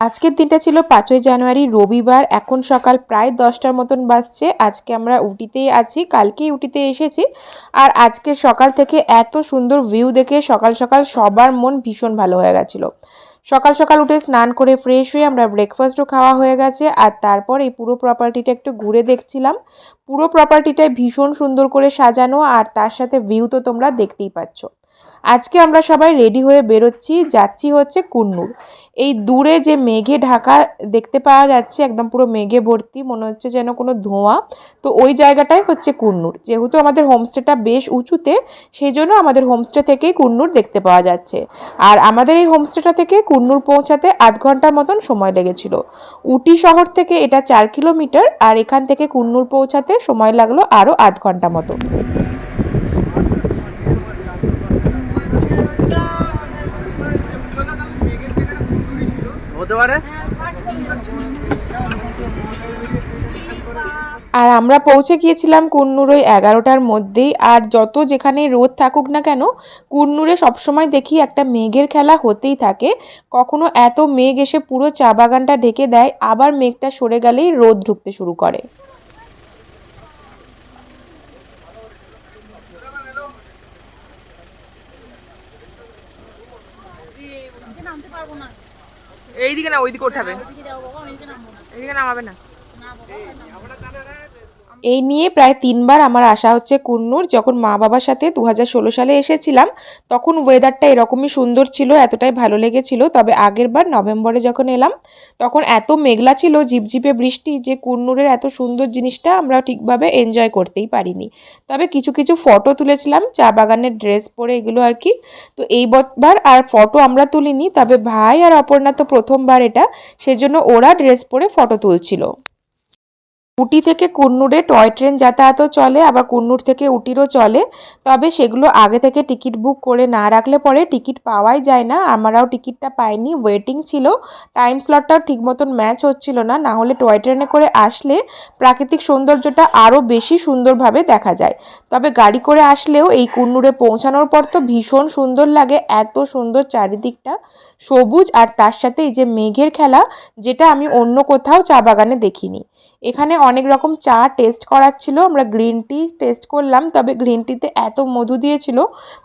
আজকের দিনটা ছিল পাঁচই জানুয়ারি, রবিবার। এখন সকাল প্রায় দশটার মতন বাজছে। আজকে আমরা উটিতেই আছি, কালকেই উটিতে এসেছি। আর আজকে সকাল থেকে এত সুন্দর ভিউ দেখে সকাল সকাল সবার মন ভীষণ ভালো হয়ে গেছিল। সকাল সকাল উঠে স্নান করে ফ্রেশ হয়ে আমরা ব্রেকফাস্টও খাওয়া হয়ে গেছে। আর তারপর এই পুরো প্রপার্টিটা একটু ঘুরে দেখছিলাম। পুরো প্রপার্টিটায় ভীষণ সুন্দর করে সাজানো, আর তার সাথে ভিউ তো তোমরা দেখতেই পাচ্ছ। আজকে আমরা সবাই রেডি হয়ে বেরোচ্ছি, যাচ্ছি হচ্ছে কুন্নুর। এই দূরে যে মেঘে ঢাকা দেখতে পাওয়া যাচ্ছে, একদম পুরো মেঘে ভর্তি, মনে হচ্ছে যেন কোনো ধোঁয়া। তো ওই জায়গাটাই হচ্ছে কুন্নুর। যেহেতু আমাদের হোমস্টেটা বেশ উঁচুতে সেই জন্য আমাদের হোমস্টে থেকেই কুন্নুর দেখতে পাওয়া যাচ্ছে। আর আমাদের এই হোমস্টেটা থেকে কুন্নুর পৌঁছাতে আধ ঘণ্টার মতন সময় লেগেছিল। উটি শহর থেকে এটা চার কিলোমিটার, আর এখান থেকে কুন্নুর পৌঁছাতে সময় লাগল আরও আধ ঘণ্টা মতো হতে পারে? আর আমরা পৌঁছে গিয়েছিলাম কুন্নুর ওই এগারোটার মধ্যেই। আর যত যেখানে রোদ থাকুক না কেন, কুন্নুরে সবসময় দেখি একটা মেঘের খেলা হতেই থাকে। কখনো এত মেঘ এসে পুরো চা বাগানটা ঢেকে দেয়, আবার মেঘটা সরে গেলেই রোদ ঢুকতে শুরু করে। এইদিকে না ওইদিকে ওঠাবে। এইদিকে নামাবে না। এই নিয়ে প্রায় তিনবার আমার আসা হচ্ছে কুন্নুর, যখন মা বাবার সাথে দু সালে এসেছিলাম, তখন ওয়েদারটা এরকমই সুন্দর ছিল, এতটাই ভালো লেগেছিল। তবে আগের বার নভেম্বরে যখন এলাম, তখন এত মেঘলা ছিল, ঝিপঝিপে বৃষ্টি, যে কুন্নুরের এত সুন্দর জিনিসটা আমরা ঠিকভাবে এনজয় করতেই পারিনি। তবে কিছু কিছু ফটো তুলেছিলাম, চা বাগানের ড্রেস পরে এগুলো আর কি। তো এই বার আর ফটো আমরা তুলিনি, তবে ভাই আর অপর্ণা তো প্রথমবার এটা, সেজন্য ওরা ড্রেস পরে ফটো তুলছিল। উটি থেকে কুন্নুরে টয় ট্রেন যাতায়াতও চলে, আবার কুন্নুর থেকে উটিরও চলে। তবে সেগুলো আগে থেকে টিকিট বুক করে না রাখলে পরে টিকিট পাওয়াই যায় না। আমরাও টিকিটটা পাইনি ওয়েটিং ছিল। টাইম স্লটটাও ঠিক মতন ম্যাচ হচ্ছিল না। না হলে টয় ট্রেনে করে আসলে প্রাকৃতিক সৌন্দর্যটা আরও বেশি সুন্দরভাবে দেখা যায়। তবে গাড়ি করে আসলেও এই কুন্নুরে পৌঁছানোর পর তো ভীষণ সুন্দর লাগে, এত সুন্দর চারিদিকটা। সবুজ আর তার সাথে এই যে মেঘের খেলা, যেটা আমি অন্য কোথাও চা বাগানে দেখিনি। এখানে অনেক রকম চা টেস্ট করাচ্ছিল, আমরা গ্রিন টি টেস্ট করলাম, তবে গ্রিন টিতে এত মধু দিয়েছিল,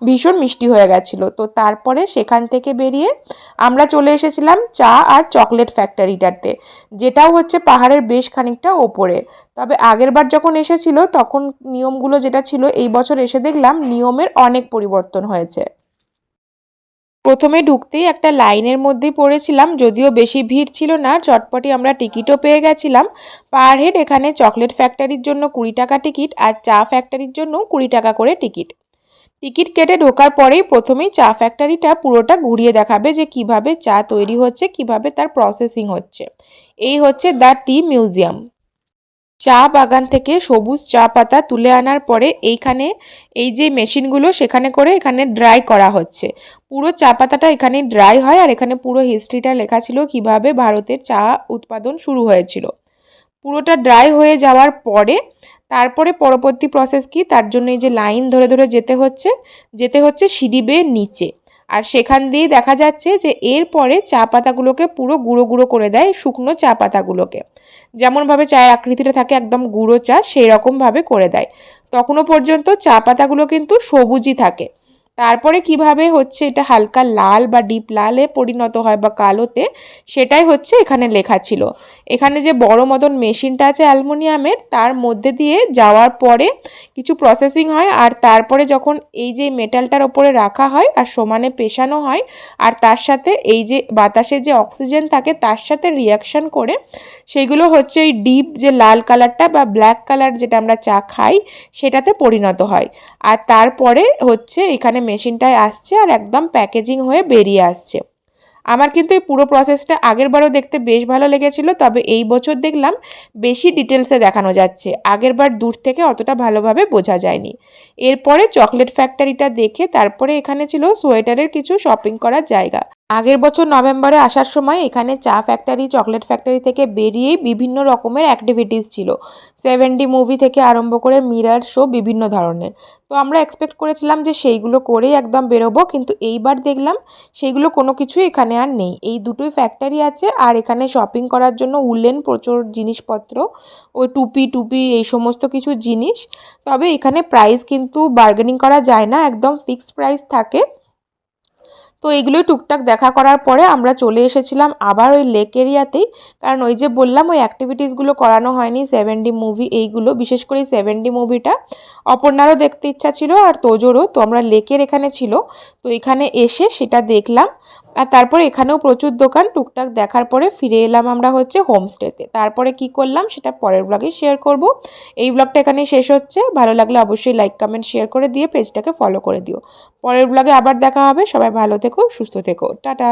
ভীষণ মিষ্টি হয়ে গেছিল। তো তারপরে সেখান থেকে বেরিয়ে আমরা চলে এসেছিলাম চা আর চকলেট ফ্যাক্টরিটাতে যেটাও হচ্ছে পাহাড়ের বেশ খানিকটা ওপরে। তবে আগেরবার যখন এসেছিল, তখন নিয়মগুলো যেটা ছিল, এই বছর এসে দেখলাম নিয়মের অনেক পরিবর্তন হয়েছে। প্রথমে ঢুকতেই একটা লাইনের মধ্যে পড়েছিলাম, যদিও বেশি ভিড় ছিল না, চটপটি আমরা টিকিটও পেয়ে গেছিলাম। পার হেড এখানে চকলেট ফ্যাক্টরির জন্য কুড়ি টাকা টিকিট আর চা ফ্যাক্টরির জন্য কুড়ি টাকা করে টিকিট। টিকিট কেটে ঢোকার পরেই প্রথমেই চা ফ্যাক্টরিটা পুরোটা ঘুরিয়ে দেখাবে যে কীভাবে চা তৈরি হচ্ছে, কীভাবে তার প্রসেসিং হচ্ছে। এই হচ্ছে দ্য টি মিউজিয়াম। চা বাগান থেকে সবুজ চা পাতা তুলে আনার পরে এইখানে এই যে মেশিনগুলো সেখানে করে এখানে ড্রাই করা হচ্ছে। পুরো চা পাতাটা এখানে ড্রাই হয় আর এখানে পুরো হিস্ট্রিটা লেখা ছিল কীভাবে ভারতের চা উৎপাদন শুরু হয়েছিল। পুরোটা ড্রাই হয়ে যাওয়ার পরে তারপরে পরবর্তী প্রসেস কি? তার জন্য এই যে লাইন ধরে ধরে যেতে হচ্ছে যেতে হচ্ছে সিঁড়ি বেয়ে নিচে। আর সেখান দিয়ে দেখা যাচ্ছে যে এরপরে চা পাতাগুলোকে পুরো গুঁড়ো গুঁড়ো করে দেয় শুকনো চা পাতাগুলোকে। যেমনভাবে চায়ের আকৃতিটা থাকে একদম গুঁড়ো চা সেই রকমভাবে করে দেয়। তখনও পর্যন্ত চা পাতাগুলো কিন্তু সবুজই থাকে। তারপরে কীভাবে হচ্ছে এটা হালকা লাল বা ডিপ লালে পরিণত হয় বা কালোতে, সেটাই হচ্ছে এখানে লেখা ছিল। এখানে যে বড় মতন মেশিনটা আছে অ্যালমোনিয়ামের, তার মধ্যে দিয়ে যাওয়ার পরে কিছু প্রসেসিং হয় আর তারপরে যখন এই যে মেটালটার ওপরে রাখা হয় আর সমানে পেশানো হয় আর তার সাথে এই যে বাতাসে যে অক্সিজেন থাকে তার সাথে রিয়াকশান করে, সেগুলো হচ্ছে ওই ডিপ যে লাল কালারটা বা ব্ল্যাক কালার যেটা আমরা চা খাই, সেটাতে পরিণত হয়। আর তারপরে হচ্ছে এখানে মেশিনটায় আসছে আর একদম প্যাকেজিং হয়ে বেরিয়ে আসছে। আমার কিন্তু এই পুরো প্রসেসটা আগেরবারও দেখতে বেশ ভালো লেগেছিল, তবে এই বছর দেখলাম বেশি ডিটেলসে দেখানো যাচ্ছে। আগেরবার দূর থেকে অতটা ভালোভাবে বোঝা যায়নি। এরপরে চকলেট ফ্যাক্টরিটা দেখে তারপরে এখানে ছিল সোয়েটারের কিছু শপিং করার জায়গা। আগের বছর নভেম্বরে আসার সময় এখানে চা ফ্যাক্টরি চকলেট ফ্যাক্টরি থেকে বেরিয়েই বিভিন্ন রকমের অ্যাক্টিভিটিস ছিল। সেভেন্টি মুভি থেকে আরম্ভ করে মিরার শো বিভিন্ন ধরনের। তো আমরা এক্সপেক্ট করেছিলাম যে সেইগুলো করেই একদম বেরোবো, কিন্তু এইবার দেখলাম সেইগুলো কোনো কিছুই এখানে আর নেই। এই দুটোই ফ্যাক্টরি আছে, আর এখানে শপিং করার জন্য উলেন প্রচুর জিনিসপত্র, ওই টুপি টুপি, এই সমস্ত কিছু জিনিস। তবে এখানে প্রাইস কিন্তু বার্গেনিং করা যায় না, একদম ফিক্সড প্রাইস থাকে। তো এইগুলোই টুকটাক দেখা করার পরে আমরা চলে এসেছিলাম আবার ওই লেক এরিয়াতেই কারণ ওই যে বললাম, ওই অ্যাক্টিভিটিসগুলো করানো হয়নি সেভেন ডি মুভি এইগুলো, বিশেষ করে সেভেন ডি মুভিটা অপর্ণারও দেখতে ইচ্ছা ছিল আর তোজোরও, তো আমরা লেকের এখানে ছিল। তো এখানে এসে সেটা দেখলাম। আর তারপরে এখানেও প্রচুর দোকান টুকটাক দেখার পরে ফিরে এলাম আমরা হচ্ছে হোমস্টেতে তারপরে কি করলাম সেটা পরের ব্লগে শেয়ার করব। এই ব্লগটা এখানে শেষ হচ্ছে। ভালো লাগলে অবশ্যই লাইক কমেন্ট শেয়ার করে দিয়ে পেজটাকে ফলো করে দিও। পরের ব্লগে আবার দেখা হবে। সবাই ভালো থেকো সুস্থ থেকো। টাটা!